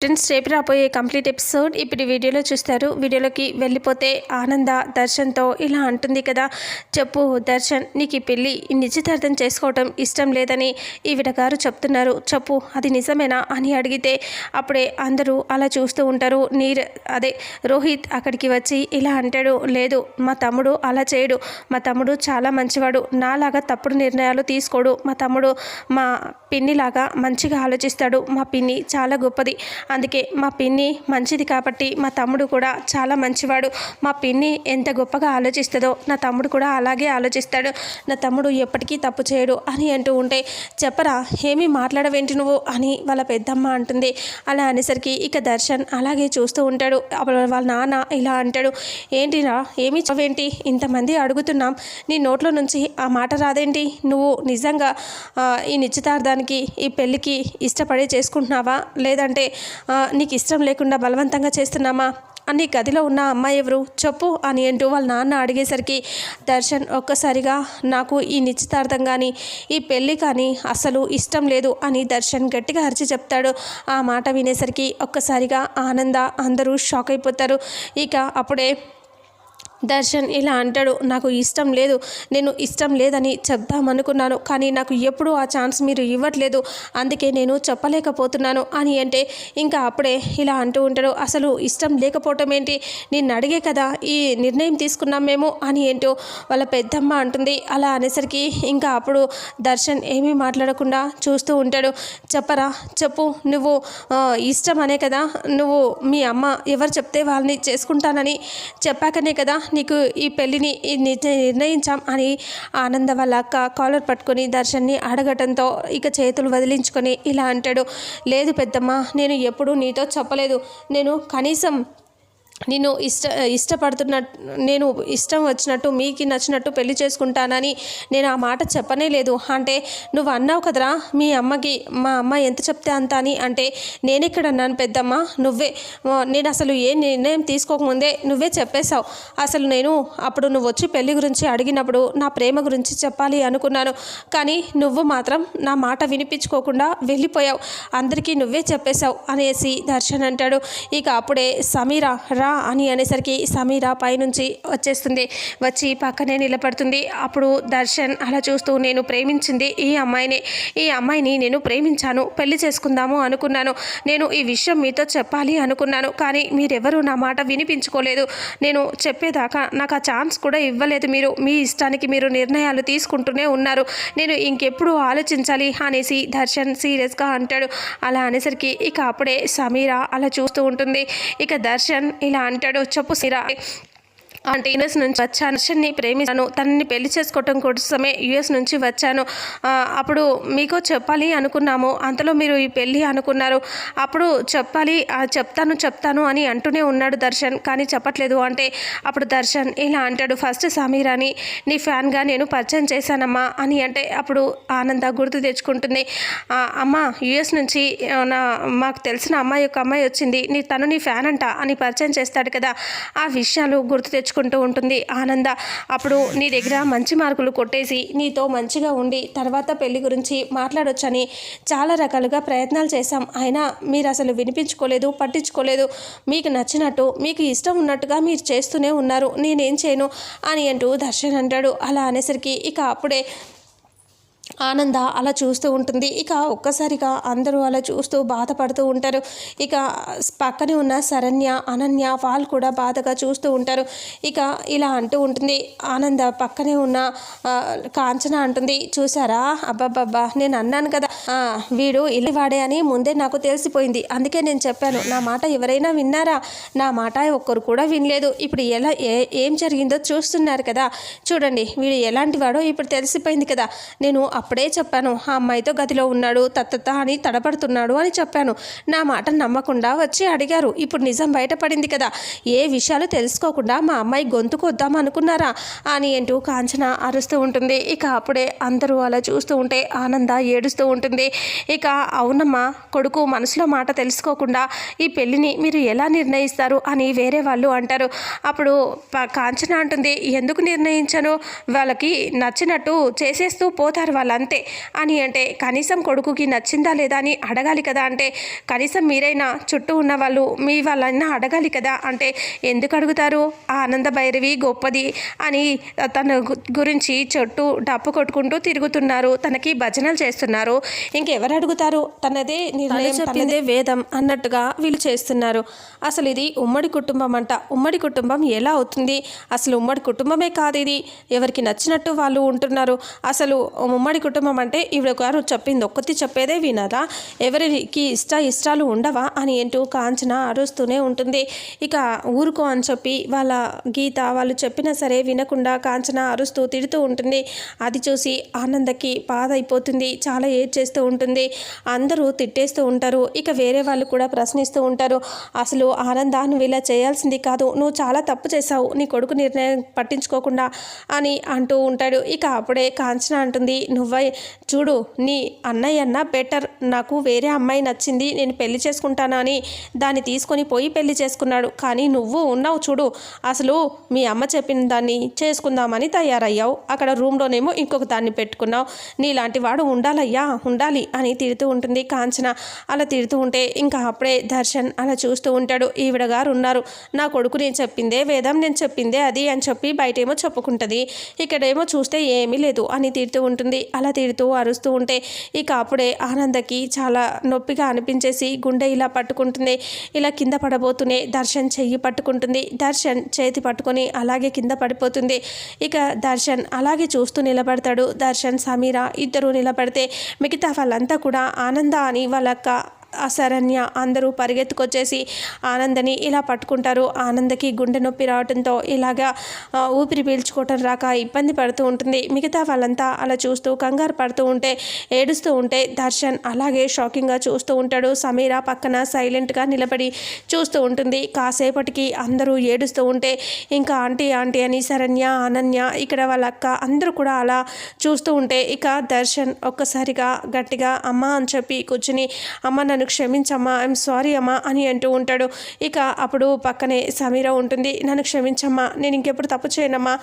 Friends రేపు రాబోయే complete episode. ఇప్పుడు వీడియోలో చూస్తారు. వీడియోలోకి వెళ్ళిపోతే ఆనంద దర్శన్తో ఇలా అంటుంది కదా చెప్పు దర్శన్ నీకు ఈ పెళ్ళి నిశ్చితార్థం చేసుకోవటం ఇష్టం లేదని ఈవిడ గారు చెప్తున్నారు. చెప్పు అది నిజమేనా? అని అడిగితే అప్పుడే అందరూ అలా చూస్తూ ఉంటారు. నీర్ అదే రోహిత్ అక్కడికి వచ్చి ఇలా అంటాడు. లేదు మా తమ్ముడు అలా చేయడు. మా తమ్ముడు చాలా మంచివాడు. నాలాగా తప్పుడు నిర్ణయాలు తీసుకోడు. మా తమ్ముడు మా పిన్నిలాగా మంచిగా ఆలోచిస్తాడు. మా పిన్ని చాలా గొప్పది. అందుకే మా పిన్ని మంచిది కాబట్టి మా తమ్ముడు కూడా చాలా మంచివాడు. మా పిన్ని ఎంత గొప్పగా ఆలోచిస్తుందో నా తమ్ముడు కూడా అలాగే ఆలోచిస్తాడు. నా తమ్ముడు ఎప్పటికీ తప్పు చేయడు అని అంటూ ఉంటే చెప్పరా ఏమీ మాట్లాడవేంటి నువ్వు అని వాళ్ళ పెద్దమ్మ అంటుంది. అలా అనేసరికి ఇక దర్శన్ అలాగే చూస్తూ ఉంటాడు. అప్పుడు వాళ్ళ నాన్న ఇలా అంటాడు ఏంటిరా ఏమీ చవేంటి ఇంతమంది అడుగుతున్నాం. నీ నోట్లో నుంచి ఆ మాట రాదేంటి? నువ్వు నిజంగా ఈ నిశ్చితార్థానికి ఈ పెళ్ళికి ఇష్టపడే చేసుకుంటున్నావా? లేదంటే నీకు ఇష్టం లేకుండా బలవంతంగా చేస్తున్నామా? అని గదిలో ఉన్న అమ్మాయి ఎవరు? చెప్పు అని అంటూ వాళ్ళ నాన్న అడిగేసరికి దర్శన్ ఒక్కసారిగా నాకు ఈ నిశ్చితార్థం కానీ ఈ పెళ్ళి కానీ అసలు ఇష్టం లేదు అని దర్శన్ గట్టిగా అరిచి చెప్తాడు. ఆ మాట వినేసరికి ఒక్కసారిగా ఆనంద అందరూ షాక్ అయిపోతారు. ఇక అప్పుడే దర్శన్ ఇలా అంటాడు నాకు ఇష్టం లేదు నేను ఇష్టం లేదని చెప్దామనుకున్నాను కానీ నాకు ఎప్పుడూ ఆ ఛాన్స్ మీరు ఇవ్వట్లేదు అందుకే నేను చెప్పలేకపోతున్నాను అని అంటే ఇంకా అప్పుడే ఇలా అంటూ ఉంటాడు అసలు ఇష్టం లేకపోవటం ఏంటి? నిన్ను అడిగే కదా ఈ నిర్ణయం తీసుకున్నాం మేము అని ఏంటో వాళ్ళ పెద్దమ్మ అంటుంది. అలా అనేసరికి ఇంకా అప్పుడు దర్శన్ ఏమీ మాట్లాడకుండా చూస్తూ ఉంటాడు. చెప్పరా చెప్పు నువ్వు ఇష్టం అనే కదా నువ్వు మీ అమ్మ ఎవరు చెప్తే వాళ్ళని చేసుకుంటానని చెప్పాకనే కదా నీకు ఈ పెళ్ళిని ఈ నిర్ణయించాం అని ఆనంద వాళ్ళ అక్క కాలర్ పట్టుకొని దర్శన్ని అడగటంతో ఇక చేతులు వదిలించుకొని ఇలా అంటాడు. లేదు పెద్దమ్మ నేను ఎప్పుడూ నీతో చెప్పలేదు. నేను కనీసం నేను ఇష్ట ఇష్టపడుతున్న నేను ఇష్టం వచ్చినట్టు మీకు నచ్చినట్టు పెళ్ళి చేసుకుంటానని నేను ఆ మాట చెప్పనే లేదు. అంటే నువ్వు అన్నావు కదరా మీ అమ్మకి మా అమ్మ ఎంత చెప్తే అంత అని. అంటే నేనెక్కడ అన్నాను పెద్దమ్మ నువ్వే నేను అసలు ఏ నిర్ణయం తీసుకోకముందే నువ్వే చెప్పేశావు. అసలు నేను అప్పుడు నువ్వు వచ్చి పెళ్ళి గురించి అడిగినప్పుడు నా ప్రేమ గురించి చెప్పాలి అనుకున్నాను. కానీ నువ్వు మాత్రం నా మాట వినిపించుకోకుండా వెళ్ళిపోయావు. అందరికీ నువ్వే చెప్పేశావు అనేసి దర్శన్ అంటాడు. ఇక అప్పుడే సమీరా రా అని అనేసరికి సమీరా పైనుంచి వచ్చేస్తుంది. వచ్చి పక్కనే నిలబడుతుంది. అప్పుడు దర్శన్ అలా చూస్తూ నేను ప్రేమించింది ఈ అమ్మాయిని. ఈ అమ్మాయిని నేను ప్రేమించాను. పెళ్ళి చేసుకుందాము అనుకున్నాను. నేను ఈ విషయం మీతో చెప్పాలి అనుకున్నాను. కానీ మీరెవరూ నా మాట వినిపించుకోలేదు. నేను చెప్పేదాకా నాకు ఆ ఛాన్స్ కూడా ఇవ్వలేదు మీరు. మీ ఇష్టానికి మీరు నిర్ణయాలు తీసుకుంటూనే ఉన్నారు. నేను ఇంకెప్పుడు ఆలోచించాలి? అనేసి దర్శన్ సీరియస్గా అంటాడు. అలా అనేసరికి ఇక అప్పుడే సమీరా అలా చూస్తూ ఉంటుంది. ఇక దర్శన్ ఇలా అంటాడు. చెప్పు సిరా. అంటే యుఎస్ నుంచి వచ్చాను. దర్శన్ని ప్రేమిస్తాను తనని పెళ్ళి చేసుకోవటం కోసమే యుఎస్ నుంచి వచ్చాను. అప్పుడు మీకు చెప్పాలి అనుకున్నాము. అంతలో మీరు ఈ పెళ్ళి అనుకున్నారు. అప్పుడు చెప్పాలి చెప్తాను చెప్తాను అని అంటూనే ఉన్నాడు దర్శన్. కానీ చెప్పట్లేదు. అంటే అప్పుడు దర్శన్ ఇలా అంటాడు ఫస్ట్ సమీరాని నీ ఫ్యాన్గా నేను పరిచయం చేశానమ్మా అని అంటే అప్పుడు ఆనంద గుర్తు తెచ్చుకుంటుంది. "ఆ, అమ్మ యుఎస్ నుంచి నా మాకు తెలిసిన అమ్మాయి యొక్క అమ్మాయి వచ్చింది. నీ తను నీ ఫ్యాన్ అంట అని పరిచయం చేస్తాడు కదా. ఆ విషయాలు గుర్తు తెచ్చుకుంటూ ఉంటుంది. ఆనంద అప్పుడు నీ దగ్గర మంచి మార్కులు కొట్టేసి నీతో మంచిగా ఉండి తర్వాత పెళ్ళి గురించి మాట్లాడొచ్చని చాలా రకాలుగా ప్రయత్నాలు చేశాం. అయినా మీరు అసలు వినిపించుకోలేదు పట్టించుకోలేదు. మీకు నచ్చినట్టు మీకు ఇష్టం ఉన్నట్టుగా మీరు చేస్తూనే ఉన్నారు. నేనేం చేయను అని అంటూ దర్శన్ అంటాడు. అలా అనేసరికి ఇక అప్పుడే ఆనంద అలా చూస్తూ ఉంటుంది. ఇక ఒక్కసారిగా అందరూ అలా చూస్తూ బాధపడుతూ ఉంటారు. ఇక పక్కనే ఉన్న శరణ్య అనన్య వాళ్ళు కూడా బాధగా చూస్తూ ఉంటారు. ఇక ఇలా అంటూ ఉంటుంది. ఆనంద పక్కనే ఉన్న కాంచన అంటుంది. చూసారా అబ్బాబ్బా నేను అన్నాను కదా. వీడు ఇలా వాడే అని ముందే నాకు తెలిసిపోయింది. అందుకే నేను చెప్పాను. నా మాట ఎవరైనా విన్నారా? నా మాట ఒక్కరు కూడా వినలేదు. ఇప్పుడు ఎలా ఏ ఏం జరిగిందో చూస్తున్నారు కదా. చూడండి వీడు ఎలాంటి వాడో ఇప్పుడు తెలిసిపోయింది కదా. నేను అప్పుడే చెప్పాను ఆ అమ్మాయితో గదిలో ఉన్నాడు తత్తత అని తడబడుతున్నాడు అని చెప్పాను. నా మాట నమ్మకుండా వచ్చి అడిగారు. ఇప్పుడు నిజం బయటపడింది కదా ఏ విషయాలు తెలుసుకోకుండా మా అమ్మాయి గొంతుకు వద్దాం అనుకున్నారా? అని అంటూ కాంచన అరుస్తూ ఉంటుంది. ఇక అప్పుడే అందరూ అలా చూస్తూ ఉంటే ఆనంద ఏడుస్తూ ఉంటుంది. ఇక అవునమ్మా కొడుకు మనసులో మాట తెలుసుకోకుండా ఈ పెళ్ళిని మీరు ఎలా నిర్ణయిస్తారు? అని వేరే వాళ్ళు అంటారు. అప్పుడు కాంచన అంటుంది ఎందుకు నిర్ణయించను? వాళ్ళకి నచ్చినట్టు చేసేస్తూ పోతారు వాళ్ళ వాళ్ళంతే. అని అంటే కనీసం కొడుకుకి నచ్చిందా లేదా అని అడగాలి కదా అంటే కనీసం మీరైనా చుట్టూ ఉన్న వాళ్ళు మీ వాళ్ళైనా అడగాలి కదా అంటే ఎందుకు అడుగుతారు? ఆ ఆనంద భైరవి గొప్పది అని తన గురించి చుట్టూ డప్పు కొట్టుకుంటూ తిరుగుతున్నారు. తనకి భజనలు చేస్తున్నారు. ఇంకెవరు అడుగుతారు? తనదే నిర్ణయం చెప్పిందే వేదం అన్నట్టుగా వీళ్ళు చేస్తున్నారు. అసలు ఇది ఉమ్మడి కుటుంబం అంట. ఉమ్మడి కుటుంబం ఎలా అవుతుంది? అసలు ఉమ్మడి కుటుంబమే కాదు ఇది. ఎవరికి నచ్చినట్టు వాళ్ళు ఉంటున్నారు. అసలు ఉమ్మడి కుటుంబం అంటే ఈవిడ గారు చెప్పింది ఒక్కటి చెప్పేదే వినరా? ఎవరికి ఇష్ట ఇష్టాలు ఉండవా? అని ఏంటూ కాంచన అరుస్తూనే ఉంటుంది. ఇక ఊరుకో అని చెప్పి వాళ్ళ గీత వాళ్ళు చెప్పినా సరే వినకుండా కాంచన అరుస్తూ తిడుతూ ఉంటుంది. అది చూసి ఆనందకి బాధ అయిపోతుంది చాలా ఏడ్ చేస్తూ ఉంటుంది. అందరూ తిట్టేస్తూ ఉంటారు. ఇక వేరే వాళ్ళు కూడా ప్రశ్నిస్తూ ఉంటారు. అసలు ఆనంద నువ్వు ఇలా చేయాల్సింది కాదు. నువ్వు చాలా తప్పు చేశావు. నీ కొడుకు నిర్ణయం పట్టించుకోకుండా అని అంటూ ఉంటాడు. ఇక అప్పుడే కాంచన అంటుంది నువ్వు చూడు నీ అన్నయ్య అన్న బెటర్ నాకు వేరే అమ్మాయి నచ్చింది నేను పెళ్ళి చేసుకుంటానని అని దాన్ని తీసుకొని పోయి పెళ్ళి చేసుకున్నాడు. కానీ నువ్వు ఉన్నావు చూడు అసలు మీ అమ్మ చెప్పిన దాన్ని చేసుకుందామని తయారయ్యావు. అక్కడ రూమ్లోనేమో ఇంకొక దాన్ని పెట్టుకున్నావు. నీలాంటి వాడు ఉండాలయ్యా ఉండాలి అని తిడుతూ ఉంటుంది కాంచన. అలా తిడుతూ ఉంటే ఇంకా అప్పుడే దర్శన్ అలా చూస్తూ ఉంటాడు. ఈవిడ గారు ఉన్నారు. నా కొడుకు నేను చెప్పిందే వేదం నేను చెప్పిందే అది అని చెప్పి బయటేమో చెప్పుకుంటుంది. ఇక్కడేమో చూస్తే ఏమీ లేదు అని తిడుతూ ఉంటుంది. అలా తిడుతూ అరుస్తూ ఉంటే ఇక అప్పుడే ఆనందకి చాలా నొప్పిగా అనిపించేసి గుండె ఇలా పట్టుకుంటుంది. ఇలా కింద పడబోతూనే దర్శన్ చెయ్యి పట్టుకుంటుంది. దర్శన్ చేతి పట్టుకొని అలాగే కింద పడిపోతుంది. ఇక దర్శన్ అలాగే చూస్తూ నిలబడతాడు. దర్శన్ సమీర ఇద్దరు నిలబడితే మిగతా వాళ్ళంతా కూడా ఆనంద అని వాళ్ళక్క శరణ్య అందరూ పరిగెత్తుకొచ్చేసి ఆనందని ఇలా పట్టుకుంటారు. ఆనందకి గుండె నొప్పి రావడంతో ఇలాగా ఊపిరి పీల్చుకోవటం రాక ఇబ్బంది పడుతూ ఉంటుంది. మిగతా వాళ్ళంతా అలా చూస్తూ కంగారు పడుతూ ఉంటే ఏడుస్తూ ఉంటే దర్శన్ అలాగే షాకింగ్గా చూస్తూ ఉంటాడు. సమీర పక్కన సైలెంట్గా నిలబడి చూస్తూ ఉంటుంది. కాసేపటికి అందరూ ఏడుస్తూ ఉంటే ఇంకా ఆంటీ ఆంటీ అని శరణ్య అనన్య ఇక్కడ వాళ్ళ అక్క అందరూ కూడా అలా చూస్తూ ఉంటే ఇక దర్శన్ ఒక్కసారిగా గట్టిగా అమ్మ అని చెప్పి కూర్చుని అమ్మ నన్ను క్షమించమ్మా ఐఎమ్ సారీ అమ్మా అని అంటూ ఉంటాడు. ఇక అప్పుడు పక్కనే సమీర ఉంటుంది. నన్ను క్షమించమ్మా నేను ఇంకెప్పుడు తప్పు చేయనమ్మా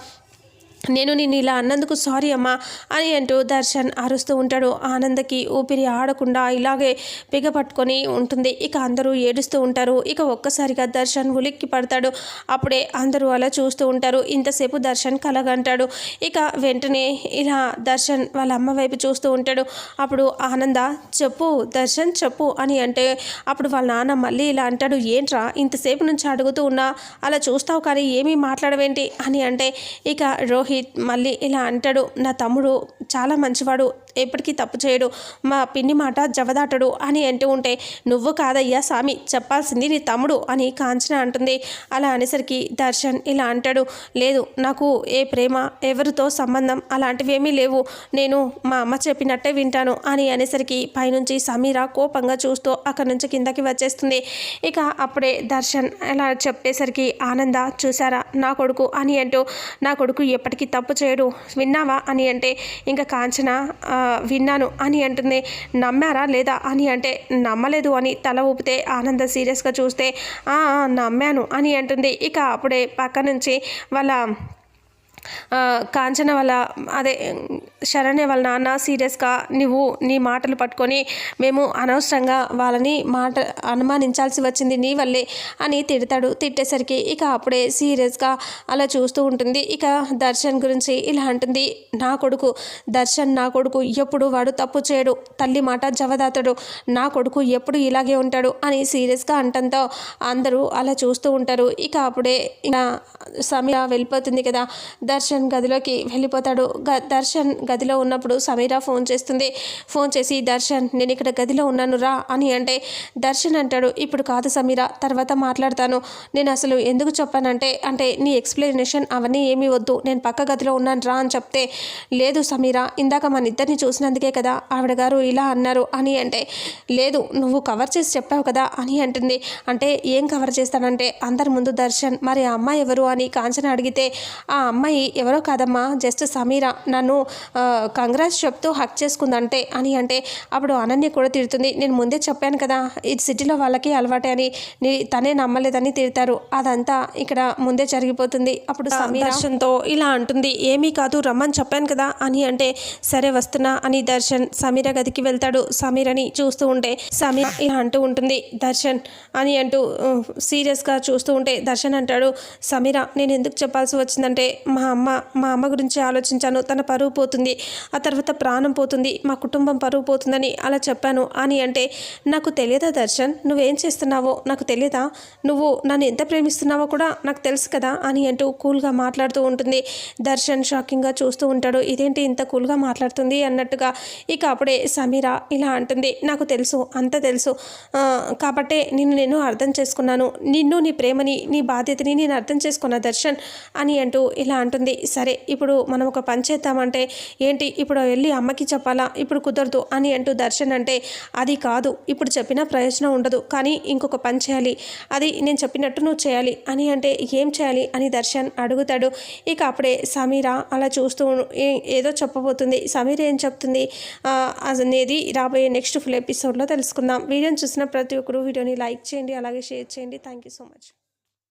నేను నిన్ను ఇలా అన్నందుకు సారీ అమ్మా అని అంటూ దర్శన్ అరుస్తూ ఉంటాడు. ఆనందకి ఊపిరి ఆడకుండా ఇలాగే బిగపట్టుకొని ఉంటుంది. ఇక అందరూ ఏడుస్తూ ఉంటారు. ఇక ఒక్కసారిగా దర్శన్ ఉలిక్కి పడతాడు. అప్పుడే అందరూ అలా చూస్తూ ఉంటారు. ఇంతసేపు దర్శన్ కలగంటాడు. ఇక వెంటనే ఇలా దర్శన్ వాళ్ళ అమ్మ వైపు చూస్తూ ఉంటాడు. అప్పుడు ఆనంద చెప్పు దర్శన్ చెప్పు అని అంటే అప్పుడు వాళ్ళ నాన్న మళ్ళీ ఇలా అంటాడు. ఏంట్రా ఇంతసేపు నుంచి అడుగుతూ ఉన్నా అలా చూస్తావు కానీ ఏమీ మాట్లాడవేంటి? అని అంటే ఇక రోహిత్ మళ్ళీ ఇలా అంటాడు నా తమ్ముడు చాలా మంచివాడు ఎప్పటికీ తప్పు చేయడు మా పిన్ని మాట జవదాటడు అని అంటూ ఉంటే నువ్వు కాదయ్యా స్వామి చెప్పాల్సింది నీ తమ్ముడు అని కాంచన అంటుంది. అలా అనేసరికి దర్శన్ ఇలా అంటాడు లేదు నాకు ఏ ప్రేమ ఎవరితో సంబంధం అలాంటివి ఏమీ లేవు నేను మా అమ్మ చెప్పినట్టే వింటాను అని అనేసరికి పైనుంచి సమీర కోపంగా చూస్తూ అక్కడి నుంచి కిందకి వచ్చేస్తుంది. ఇక అప్పుడే దర్శన్ అలా చెప్పేసరికి ఆనంద చూసారా నా కొడుకు? అని అంటూ నా కొడుకు ఎప్పటికీ తప్పు చేయడు. విన్నావా? అని అంటే ఇంకా కాంచన విన్నాను అని అంటుంది. నమ్మారా లేదా అని అంటే నమ్మలేదు అని తల ఊపితే ఆనంద సీరియస్గా చూస్తే నమ్మాను అని అంటుంది. ఇక అప్పుడే పక్క నుంచి వాళ్ళ కాంచన వాళ్ళ అదే శరణ్య వాళ్ళ నాన్న సీరియస్గా నువ్వు నీ మాటలు పట్టుకొని మేము అనవసరంగా వాళ్ళని మాట అనుమానించాల్సి వచ్చింది నీ వల్లే అని తిడతాడు. తిట్టేసరికి ఇక అప్పుడే సీరియస్గా అలా చూస్తూ ఉంటుంది. ఇక దర్శన్ గురించి ఇలా అంటుంది. నా కొడుకు దర్శన్ నా కొడుకు ఎప్పుడు వాడు తప్పు చేయడు. తల్లి మాట జవదాతడు. నా కొడుకు ఎప్పుడు ఇలాగే ఉంటాడు అని సీరియస్గా అంటంతో అందరూ అలా చూస్తూ ఉంటారు. ఇక అప్పుడే ఇక సమయ వెళ్ళిపోతుంది కదా. దర్శన్ గదిలోకి వెళ్ళిపోతాడు. గ దర్శన్ గదిలో ఉన్నప్పుడు సమీర ఫోన్ చేస్తుంది. ఫోన్ చేసి దర్శన్ నేను ఇక్కడ గదిలో ఉన్నాను రా అని అంటే దర్శన్ అంటాడు ఇప్పుడు కాదు సమీర తర్వాత మాట్లాడతాను. నేను అసలు ఎందుకు చెప్పానంటే అంటే నీ ఎక్స్ప్లెనేషన్ అవన్నీ ఏమీ వద్దు. నేను పక్క గదిలో ఉన్నాను రా అని చెప్తే లేదు సమీర ఇందాక మన ఇద్దరిని చూసినందుకే కదా ఆవిడ గారు ఇలా అన్నారు అని అంటే లేదు నువ్వు కవర్ చేసి చెప్పావు కదా అని అంటుంది. అంటే ఏం కవర్ చేస్తానంటే అందరి ముందు దర్శన్ మరి ఆ అమ్మాయి ఎవరు అని కాంచన అడిగితే ఆ అమ్మాయి ఎవరో కాదమ్మా జస్ట్ సమీర నన్ను కంగ్రాట్స్ చెప్తూ హక్ చేసుకుందంటే అని అంటే అప్పుడు అనన్య కూడా తిడుతుంది. నేను ముందే చెప్పాను కదా ఈ సిటీలో వాళ్ళకి అలవాటే అని. తనే నమ్మలేదని తిడతారు. అదంతా ఇక్కడ ముందే జరిగిపోతుంది. అప్పుడు సమీర దర్శన్తో ఇలా అంటుంది. ఏమీ కాదు రమ్మని చెప్పాను కదా అని అంటే సరే వస్తున్నా అని దర్శన్ సమీర గదికి వెళ్తాడు. సమీరని చూస్తూ ఉంటే సమీర ఇలా అంటూ ఉంటుంది. దర్శన్ అని అంటూ సీరియస్గా చూస్తూ ఉంటే దర్శన్ అంటాడు సమీర నేను ఎందుకు చెప్పాల్సి వచ్చిందంటే మా అమ్మ మా అమ్మ గురించి ఆలోచించాను. తన పరువు పోతుంది. ఆ తర్వాత ప్రాణం పోతుంది. మా కుటుంబం పరువు పోతుందని అలా చెప్పాను. అని అంటే నాకు తెలియదా దర్శన్? నువ్వేం చేస్తున్నావో? నాకు తెలియదా నువ్వు నన్ను ఎంత ప్రేమిస్తున్నావో కూడా నాకు తెలుసు కదా? అని అంటూ కూల్గా మాట్లాడుతూ ఉంటుంది. దర్శన్ షాకింగ్గా చూస్తూ ఉంటాడు. ఇదేంటి ఇంత కూల్గా మాట్లాడుతుంది అన్నట్టుగా. ఇక అప్పుడే సమీర ఇలా అంటుంది. నాకు తెలుసు అంత తెలుసు. కాబట్టే నిన్ను నేను అర్థం చేసుకున్నాను. నిన్ను నీ ప్రేమని నీ బాధ్యతని నేను అర్థం చేసుకున్నా దర్శన్ అని అంటూ ఇలా అంటుంది. సరే ఇప్పుడు మనం ఒక పని చేద్దామంటే ఏంటి? ఇప్పుడు వెళ్ళి అమ్మకి చెప్పాలా? ఇప్పుడు కుదరదు అని అంటూ దర్శన్ అంటే అది కాదు. ఇప్పుడు చెప్పినా ప్రయోజనం ఉండదు. కానీ ఇంకొక పని చేయాలి. అది నేను చెప్పినట్టు నువ్వు చేయాలి. అని అంటే ఏం చేయాలి? అని దర్శన్ అడుగుతాడు. ఇక అప్పుడే సమీర అలా చూస్తూ ఏదో చెప్పబోతుంది. సమీర ఏం చెప్తుంది? అనేది రాబోయే నెక్స్ట్ ఫుల్ ఎపిసోడ్లో తెలుసుకుందాం. వీడియోని చూసిన ప్రతి ఒక్కరు వీడియోని లైక్ చేయండి అలాగే షేర్ చేయండి. Thank you so much.